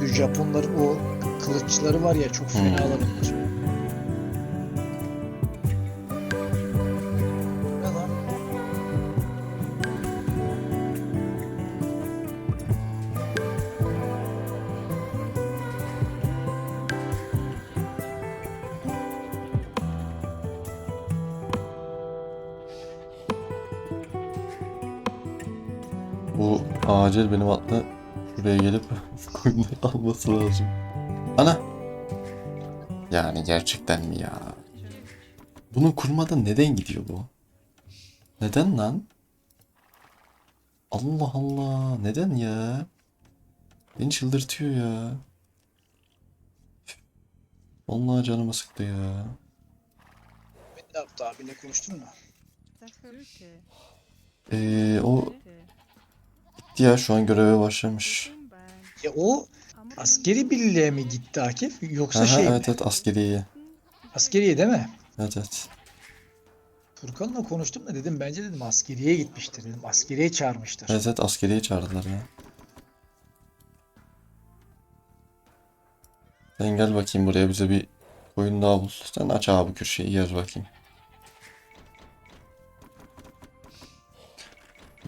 Çünkü Japonların o kılıçları var ya çok Hmm. fena. Ne lan? Bu acil benim atla buraya gelip alması lazım. Ana! Yani gerçekten mi ya? Bunun kurmada neden gidiyor bu? Neden lan? Allah Allah. Neden ya? Beni çıldırtıyor ya. Vallahi canımı sıktı ya. Ne yaptı abiyle konuştun mu? Ee, o gitti ya şu an göreve başlamış. Ya o askeri birliğe mi gitti Akif yoksa Aha, şey mi? evet evet askeriye. Askeriye değil mi? Evet evet. Furkan'la konuştum da dedim bence dedim askeriye gitmiştir dedim. Askeriye çağırmıştır. Evet evet askeriye çağırdılar ya. Sen gel bakayım buraya bize bir oyun daha bul. Sen aç abi köşeyi yaz bakayım.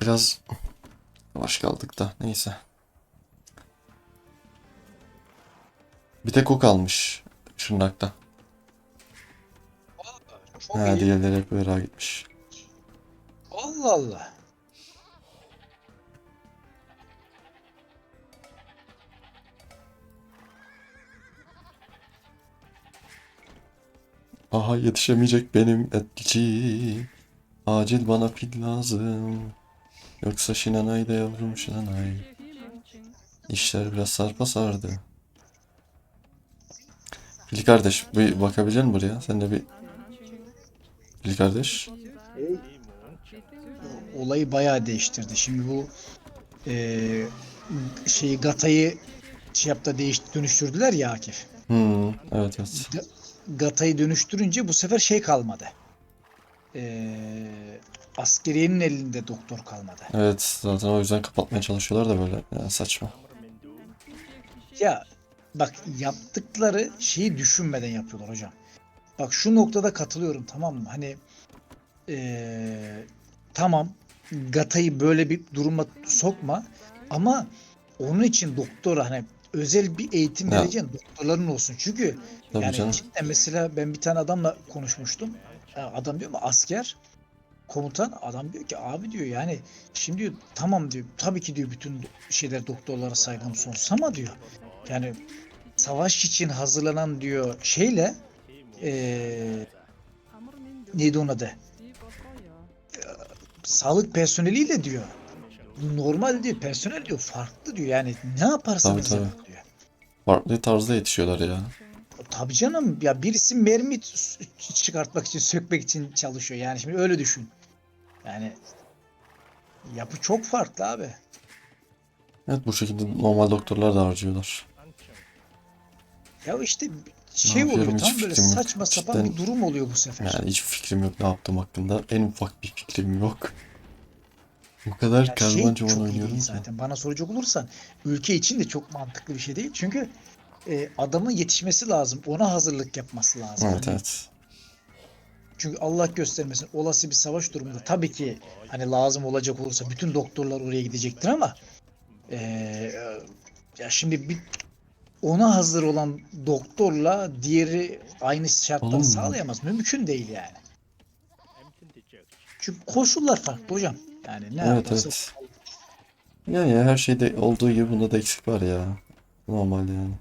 Biraz yavaş kaldık da neyse. Bir tek o kalmış Şırnak'ta. Çok Ha, iyi. diğerleri hep Irak'a gitmiş. Allah Allah. Aha yetişemeyecek benim etçi. Acil bana pil lazım. Yoksa Şinanay da yavrum Şinanay. İşler biraz sarpa sardı. Fil kardeş bir bakabilecek misin buraya? Sen de bir Fil kardeş. Olayı bayağı değiştirdi. Şimdi bu eee şeyi Gata'yı şey yaptı değiş dönüştürdüler ya Akif. Hmm, evet evet. Ga- Gata'yı dönüştürünce bu sefer şey kalmadı. Eee askeriyenin elinde doktor kalmadı. Evet zaten o yüzden kapatmaya çalışıyorlar da böyle yani saçma. Ya bak yaptıkları şeyi düşünmeden yapıyorlar hocam. Bak şu noktada katılıyorum tamam mı? Hani eee, tamam Gata'yı böyle bir duruma sokma ama onun için doktor hani özel bir eğitim Ya. vereceğin doktorların olsun. Çünkü Tabii yani canım. cidden mesela ben bir tane adamla konuşmuştum. Adam diyor mu asker komutan adam diyor ki abi diyor yani şimdi diyor tamam diyor tabii ki diyor bütün şeyler doktorlara saygım sonsuz ama diyor yani savaş için hazırlanan diyor şeyle eee neydi onun adı sağlık personeliyle diyor normal diyor personel diyor farklı diyor yani ne yaparsanız Tabii, yapın diyor. Farklı tarzda yetişiyorlar ya. Tabii canım ya birisi mermi çıkartmak için sökmek için çalışıyor yani şimdi öyle düşün. Yani yapı çok farklı abi. Evet bu şekilde normal doktorlar da harcıyorlar. Ya işte şey oluyor hiç tam böyle fikrim yok. saçma sapan Cidden- bir durum oluyor bu sefer. Yani hiç fikrim yok ne yaptığım hakkında. En ufak bir fikrim yok. Bu kadar Ya şey karman çok çorman iyi oynuyorum ki. zaten. Bana soracak olursan ülke için de çok mantıklı bir şey değil. Çünkü e, adamın yetişmesi lazım. Ona hazırlık yapması lazım. Evet Hani evet. Çünkü Allah göstermesin olası bir savaş durumunda tabii ki hani lazım olacak olursa bütün doktorlar oraya gidecektir ama eee, ya şimdi bir ona hazır olan doktorla diğeri aynı şartları Oğlum. sağlayamaz. Mümkün değil yani. Çünkü koşullar farklı hocam. Yani ne Evet yaparsa evet. Yani ya her şeyde olduğu gibi bunda da eksik var ya. Normal yani.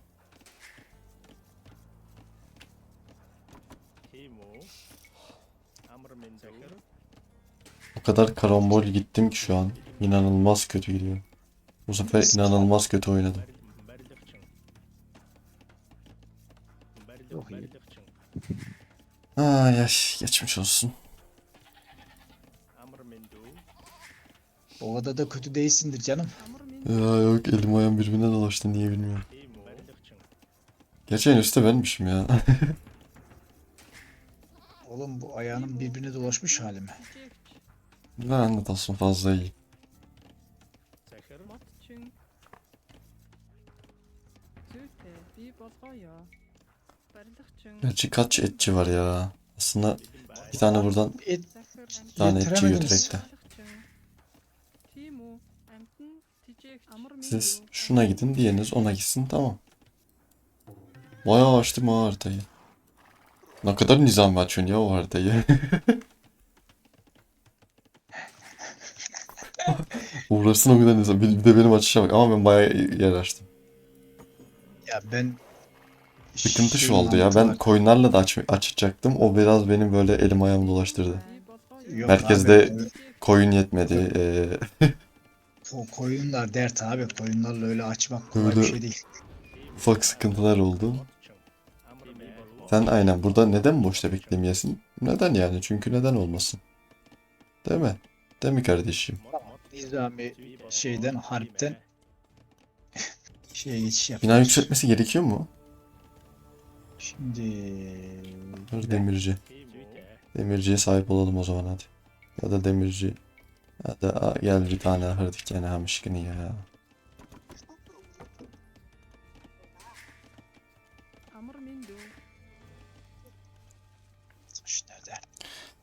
O kadar karambol gittim ki şu an. İnanılmaz kötü gidiyor. Bu sefer inanılmaz kötü oynadım. Ay ay geçmiş olsun. o kadar da kötü değilsindir canım. Ya yok elim ayağım birbirine dolaştı niye bilmiyorum. Gerçi en üstte benmişim ya. Oğlum bu ayağının birbirine dolaşmış hali mi? Lanet olsun fazla iyi. Gerçi kaç etçi var ya. Aslında bir tane buradan Et, bir tane etçi götürek de. Siz şuna gidin diğeriniz ona gitsin tamam. Bayağı açtım ha haritayı. Ne kadar nizami açıyorsun ya o haritayı. Uğraşsın o kadar nizam. Bir, bir de benim açışa bak ama ben bayağı yer açtım. ya ben Sıkıntı şu şey oldu ya. Ben coinlerle de aç, açacaktım. O biraz benim böyle elim ayağımı dolaştırdı. Yok Merkezde abi, Coin yetmedi. Ee, o koyunlar dert abi. Koyunlarla öyle açmak kolay bir Öyle- şey değil. ufak sıkıntılar oldu. Sen aynen burada neden boşta beklemeyesin? Neden yani? Çünkü neden olmasın? Değil mi? Değil mi kardeşim? Nizami şeyden harpten şeye geçiş Bina yapıyoruz. yükseltmesi gerekiyor mu? Şimdi demirci. Demirciye sahip olalım o zaman hadi. Ya da demirci. Hadi aa, gel bir tane ahır dikene hamışkını ya.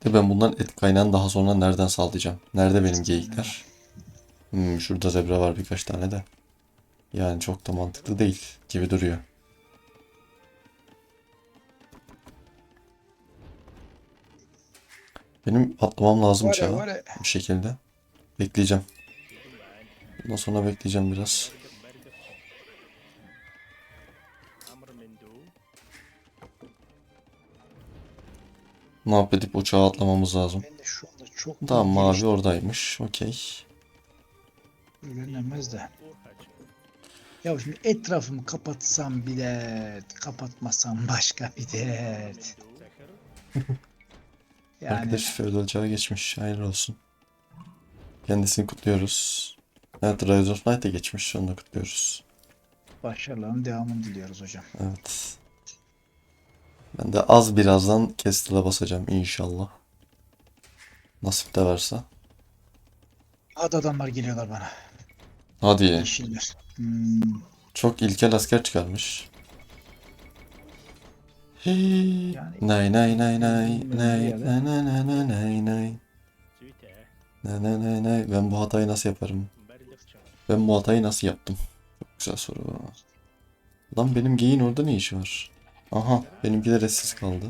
De ben bundan et kaynağını daha sonra nereden sağlayacağım? Nerede benim geyikler? Hmm, şurada zebra var birkaç tane de. Yani çok da mantıklı değil gibi duruyor. Benim atlamam lazım çağa bir şekilde. Bekleyeceğim. Bundan sonra bekleyeceğim biraz. Ne yap edip o çağa atlamamız lazım. Tamam mavi geliştim. oradaymış. Okey. Öğrenemez de. Ya şimdi etrafımı kapatsam bir dert, kapatmasam başka bir dert. Yani Arkadaş feodal çağa geçmiş. Hayırlı olsun. Kendisini kutluyoruz. Evet Rise of Light'e geçmiş. Onu da kutluyoruz. başarıların devamını diliyoruz hocam. Evet. Ben de az birazdan Castle'a basacağım inşallah. Nasip de varsa. Hadi adamlar geliyorlar bana. Hadi. Yeşiller. Hmm, Çok ilkel asker çıkarmış. Yani- Nay nay nay nay nay nay nay nay nay nay nay nay nay nay ben bu hatayı nasıl yaparım? Ben bu hatayı nasıl yaptım? Çok güzel soru. Lan benim geyin orada ne işi var? Aha benimkiler etsiz kaldı.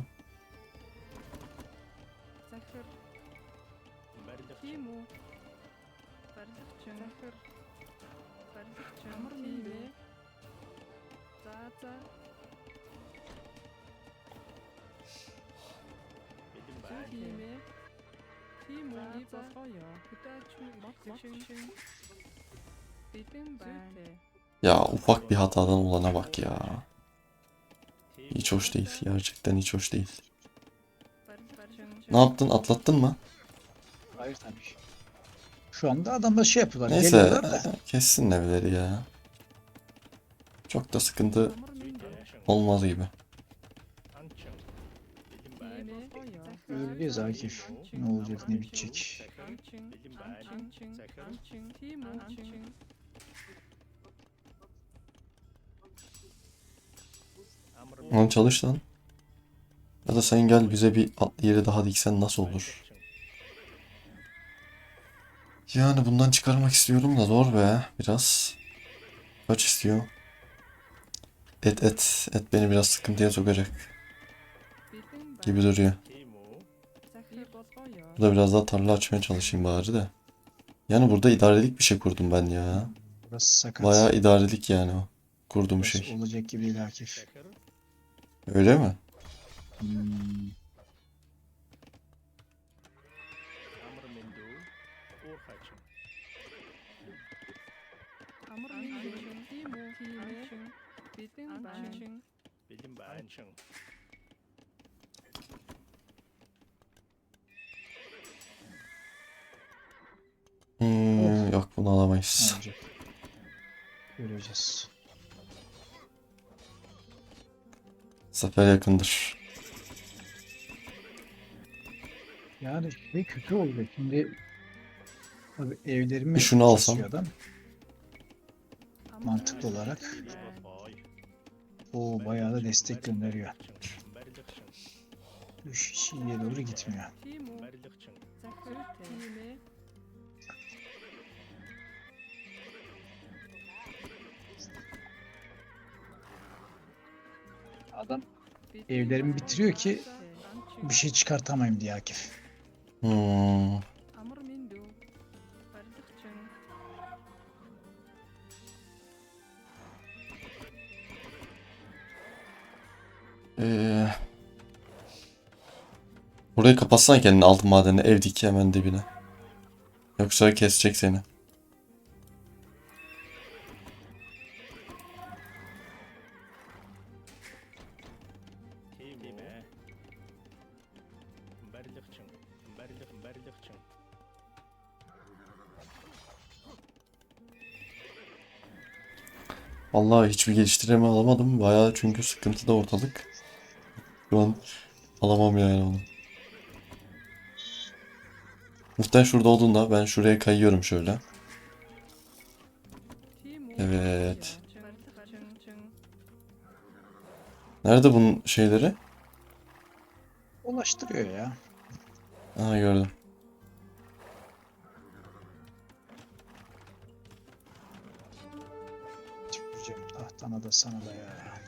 Ya ufak bir hatadan olana bak ya. Hiç hoş değil. Gerçekten hiç hoş değil. Ne yaptın? Atlattın mı? hayır tabii. Şu anda adamlar şey yapıyorlar. Neyse Geliyorlar da. kessin evleri ya. Çok da sıkıntı olmaz gibi. Göreceğiz Akif. Ne olacak ne bitecek. Lan çalış lan. Ya da sen gel bize bir atlı yeri daha diksen nasıl olur? Yani bundan çıkarmak istiyorum da zor be biraz. Kaç istiyor? Et et et beni biraz sıkıntıya sokacak gibi duruyor. Burada biraz daha tarla açmaya çalışayım bari de. Yani burada idarelik bir şey kurdum ben ya. Burası sakat. Bayağı idarelik yani o. Kurduğum Burası şey. olacak gibi değil Akif. Öyle mi? Hmm. Hmm, yok bunu alamayız. olacak? Göreceğiz. Zafer yakındır. Yani şey kötü oldu. Şimdi tabii evlerimi Bir şunu alsam. adam. Mantıklı olarak. O bayağı da destek gönderiyor. Üç kişiye doğru gitmiyor. Adam evlerimi bitiriyor ki bir şey çıkartamayayım diye Akif. Hmm. Ee, burayı kapatsan kendini altın madenine ev dik hemen dibine. Yoksa kesecek seni. Vallahi hiçbir geliştirme alamadım. Bayağı çünkü sıkıntıda ortalık. Şu an alamam yani onu. Muhtemelen şurada olduğunda ben şuraya kayıyorum şöyle. Evet. Nerede bunun şeyleri? Ulaştırıyor ya. Aha gördüm. Tahtana da sana da ya.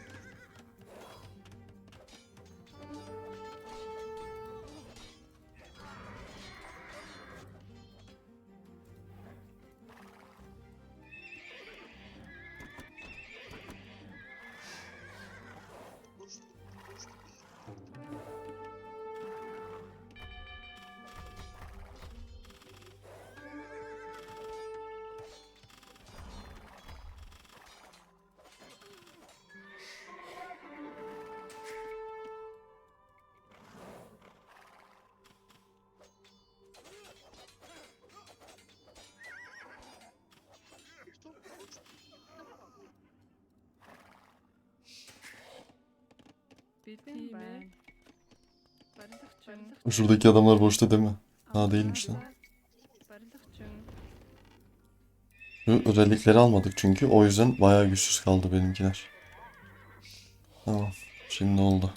Şuradaki adamlar boşta değil mi? Ha değilmiş lan. Şu özellikleri almadık çünkü. O yüzden bayağı güçsüz kaldı benimkiler. Tamam. Şimdi oldu.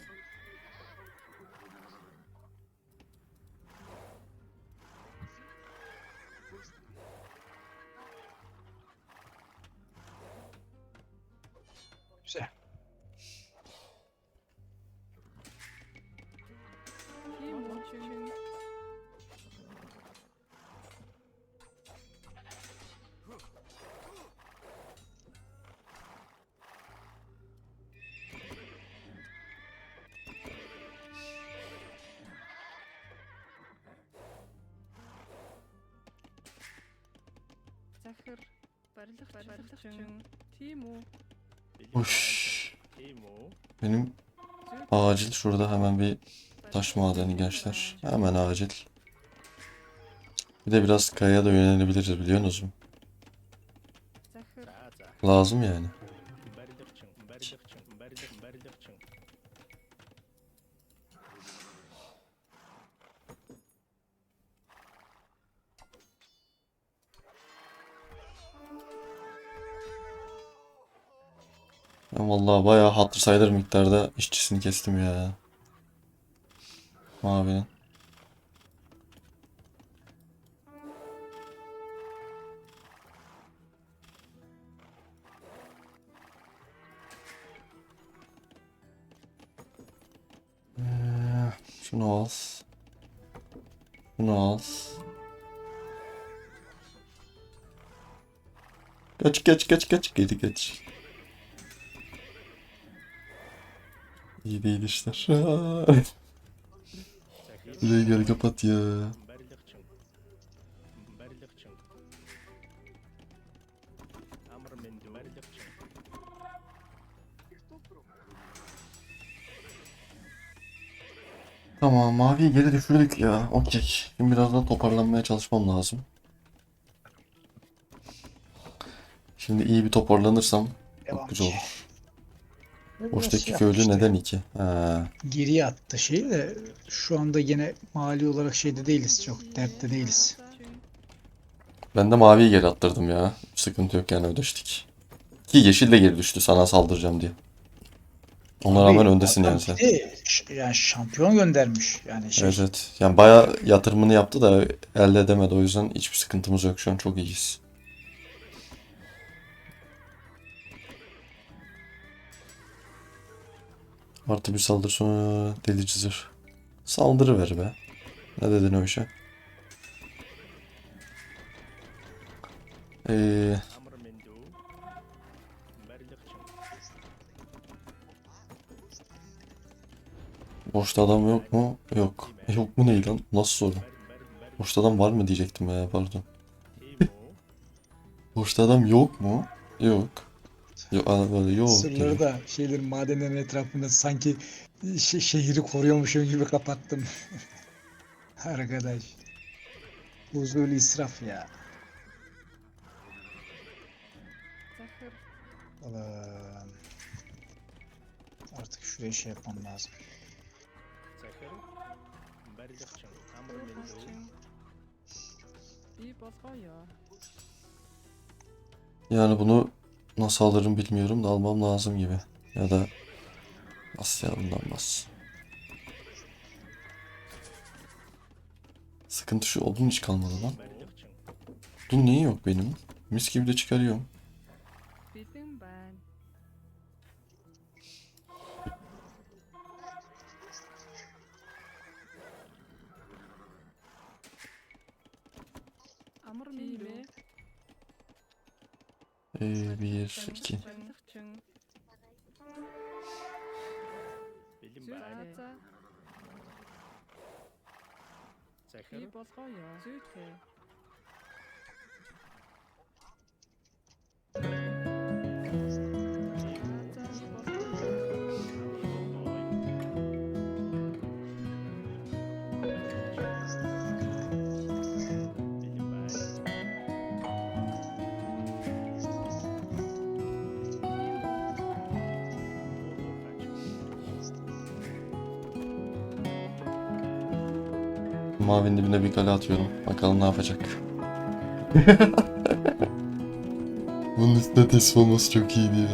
Zahır, Bardık, Bardıkçın, Timo, Uş. Timo. Benim acil şurada hemen bir taş madeni gençler. Hemen acil. Bir de biraz kayaya da yönelebiliriz biliyorsunuz mu? Lazım yani. Vallahi bayağı hatır sayılır miktarda işçisini kestim ya. Mavinin. Ee, şunu al. Şunu al. Kaç kaç kaç kaç geri kaç. İyi değil işler. Burayı geri kapat ya. Tamam maviyi geri düşürdük ya. Okey. Şimdi biraz daha toparlanmaya çalışmam lazım. Şimdi iyi bir toparlanırsam çok güzel olur. Boştaki şey köylü neden iki? Ha. Geriye attı şeyi de şu anda yine mali olarak şeyde değiliz çok dertte değiliz. Ben de maviyi geri attırdım ya. Sıkıntı yok yani ödeştik. Ki yeşil de geri düştü sana saldıracağım diye. Ona rağmen öndesin yani sen. de yani şampiyon göndermiş. Yani şey, Evet evet. Yani bayağı yatırımını yaptı da elde edemedi. O yüzden hiçbir sıkıntımız yok şu an. Çok iyiyiz. Artı bir saldır sonra deli çizir. Saldırı ver be. Ne dedin o işe? Ee, boşta adam yok mu? Yok. E, yok mu neydi lan? Nasıl soru? Boşta adam var mı diyecektim ya pardon. boşta adam yok mu? Yok. Yok anlatmadım. Yok. Sırları da şeyler madenlerin etrafında sanki e, şe- şehri koruyormuşum gibi kapattım. Arkadaş. Huzul israf ya. Ulan. Artık şuraya şey yapmam lazım. Yani bunu nasıl alırım bilmiyorum da almam lazım gibi. Ya da bas ya bundan bas. Sıkıntı şu odun hiç kalmadı lan. Dün neyi yok benim? Mis gibi de çıkarıyorum. Ee, bir, iki. Süd, Süd, Mavinin dibine bir kale atıyorum. Bakalım ne yapacak. Bunun üstüne teslim olması çok iyiydi ya.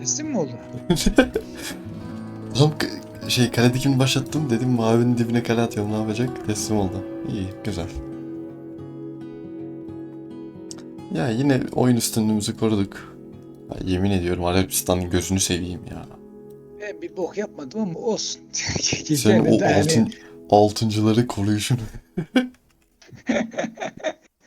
Teslim mi oldu? Tam şey kale dikimini başlattım dedim mavinin dibine kale atıyorum ne yapacak? Teslim oldu. İyi güzel. Ya yine oyun üstünlüğümüzü koruduk. Ya yemin ediyorum Arabistan'ın gözünü seveyim ya. Ben bir bok yapmadım ama olsun. Senin o altın, altıncıları koruyuşun.